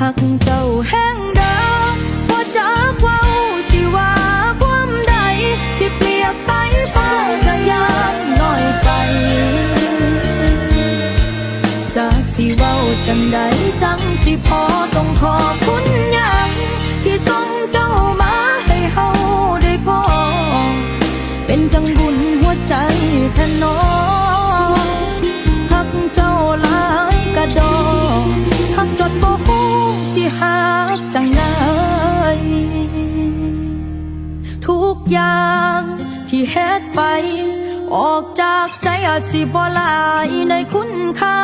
หักเจ้าแห้งดิมบ่จักเว้าสิว่าความใด สิเปรียบสายฟ้าก็ยานน้อยไป จากสิเว้าจังใดจังสิพอต้องขอบคุณยังที่ส่งเจ้ามาให้เฮาได้พอเป็นจังบุญหัวใจแทนน้อ กอย่าง ที่เฮ็ดไป ออกจากใจอาจสิบ่หลายในคุณค่า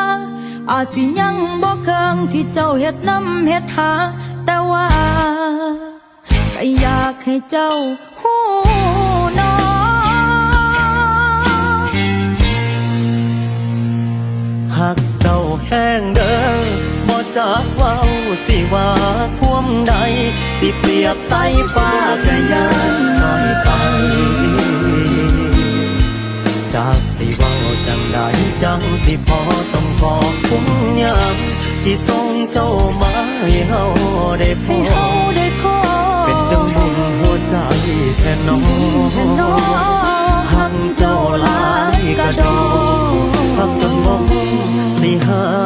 อาจสิยังบ่เคิงที่เจ้าเฮ็ดน้ำเฮ็ดหา แต่ว่าก็อยากให้เจ้าฮู้น้องหักเจ้าแห้งเดิมบ่จากเว้าสิว่าความใด สิเปรียบใสายฟ้ากะยาน จากสิว้าจังได้จังสิพอต้องขอคุ้มยามที่ส่งเจ้ามาให้เฮาได้พอเป็นจังบุญหัวใจแท้น้องหักเจ้าหลายกระดองหักจนบ่สิหา